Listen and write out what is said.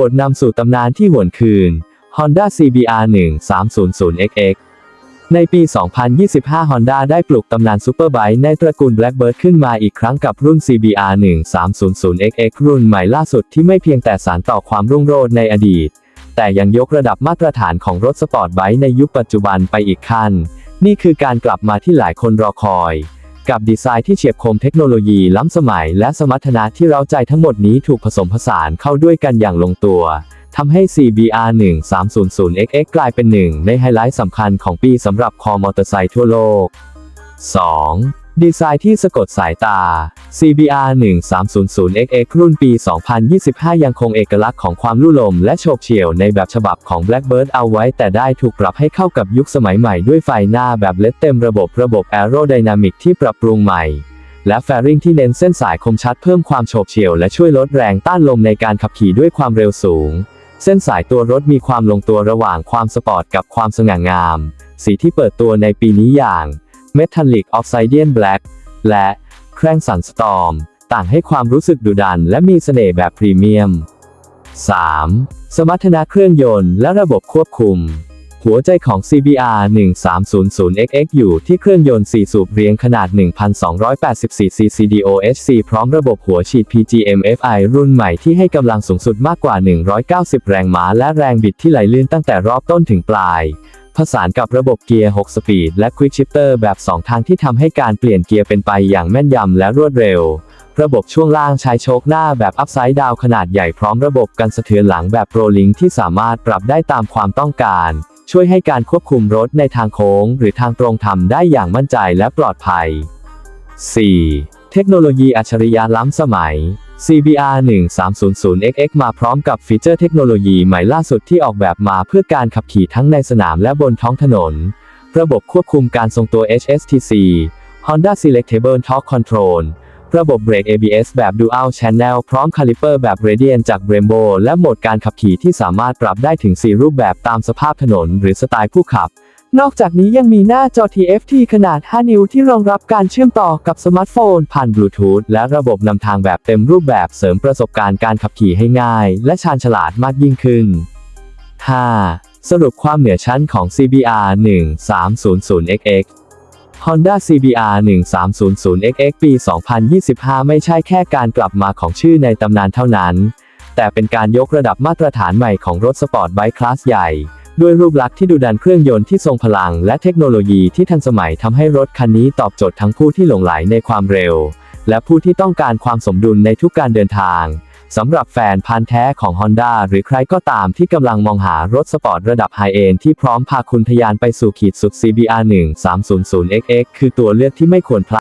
บทนำสู่ตำนานที่หวนคืน Honda CBR 1300XX ในปี 2025 Honda ได้ปลุกตำนานซูเปอร์ไบค์ในตระกูล Blackbird ขึ้นมาอีกครั้งกับรุ่น CBR 1300XX รุ่นใหม่ล่าสุดที่ไม่เพียงแต่สานต่อความรุ่งโรจน์ในอดีต แต่ยังยกระดับมาตรฐานของรถสปอร์ตไบค์ในยุคปัจจุบันไปอีกขั้น นี่คือการกลับมาที่หลายคนรอคอย กับดีไซน์ที่เฉียบคมเทคโนโลยีล้ำสมัยและสมรรถนะที่เร้าใจทั้งหมดนี้ถูกผสมผสานเข้าด้วยกันอย่างลงตัวทำให้ CBR 1300XX กลายเป็นหนึ่งในไฮไลท์สำคัญของปีสำหรับคอมอเตอร์ไซค์ทั่วโลก 2. ดีไซน์ที่สะกดสายตา CBR 1300XX รุ่นปี 2025 ยังคงเอกลักษณ์ของความลุ่ลมและโฉบเฉี่ยวในแบบฉบับของ Blackbird เอาไว้ แต่ได้ถูกปรับให้เข้ากับยุคสมัยใหม่ด้วยไฟหน้าแบบเลดเต็มระบบระบบ Aerodynamic ที่ปรับปรุงใหม่ และแฟริงที่เน้นเส้นสายคมชัดเพิ่มความโฉบเฉี่ยวและช่วยลดแรงต้านลมในการขับขี่ด้วยความเร็วสูง เส้นสายตัวรถมีความลงตัวระหว่างความสปอร์ตกับความสง่างาม สีที่เปิดตัวในปีนี้อย่าง Metallic Obsidian Black และแครงสันสตอมต่างให้ความรู้สึกดุดันและมีเสน่ห์แบบพรีเมียม 3. สมรรถนะเครื่องยนต์และระบบควบคุม หัวใจของ CBR 1300XX อยู่ที่เครื่องยนต์ 4 สูบเรียงขนาด 1,284 cc DOHC พร้อมระบบหัวฉีด PGM-FI รุ่นใหม่ที่ให้กำลังสูงสุดมากกว่า 190 แรงม้าและแรงบิดที่ไหลลื่นตั้งแต่รอบต้นถึงปลาย ผสานกับระบบเกียร์ 6 สปีด และ Quick Shifter แบบ 2 ทางที่ทำให้การเปลี่ยนเกียร์เป็นไปอย่างแม่นยำและรวดเร็ว ระบบช่วงล่างใช้โชคหน้าแบบ Upside Down ขนาดใหญ่พร้อมระบบกันสะเทือนหลังแบบ Rolling ที่สามารถปรับได้ตามความต้องการ ช่วยให้การควบคุมรถในทางโค้ง หรือทางตรงทำได้อย่างมั่นใจและปลอดภัย 4. เทคโนโลยีอัจฉริยะล้ำสมัย CBR 1300XX มาพร้อมกับฟีเจอร์เทคโนโลยีใหม่ล่าสุดที่ออกแบบมาเพื่อการขับขี่ทั้งในสนามและบนท้องถนน ระบบควบคุมการทรงตัว HSTC Honda Selectable Torque Control ระบบเบรก ABS แบบ Dual Channel พร้อมคาลิเปอร์แบบ Radian จาก Brembo และโหมดการขับขี่ที่สามารถปรับได้ถึง 4 รูปแบบตามสภาพถนนหรือสไตล์ผู้ขับ นอกจากนี้ยังมีหน้าจอ TFT ขนาด 5 นิ้วที่รองรับการเชื่อมต่อกับสมาร์ทโฟน ผ่านบลูทูธและระบบนำทางแบบเต็มรูปแบบเสริมประสบการณ์การขับขี่ให้ง่าย และชาญฉลาดมากยิ่งขึ้น 5. สรุปความเหนือชั้นของ CBR 1300XX Honda CBR 1300XX ปี 2025 ไม่ใช่แค่การกลับมาของชื่อในตำนานเท่านั้น แต่เป็นการยกระดับมาตรฐานใหม่ของรถสปอร์ตไบค์คลาสใหญ่ ด้วยรูปลักษณ์ที่ดุดันเครื่องยนต์ที่ทรงพลัง และเทคโนโลยีที่ทันสมัยทำให้รถคันนี้ตอบโจทย์ทั้งผู้ที่หลงไหลในความเร็ว และผู้ที่ต้องการความสมดุลในทุกการเดินทางสำหรับแฟนพันธ์แท้ของ Honda หรือใครก็ตามที่กำลังมองหารถสปอร์ตระดับไฮเอนที่พร้อมพาคุณทะยานไปสู่ขีดสุด CBR 1300XX คือตัวเลือกที่ไม่ควรพลาด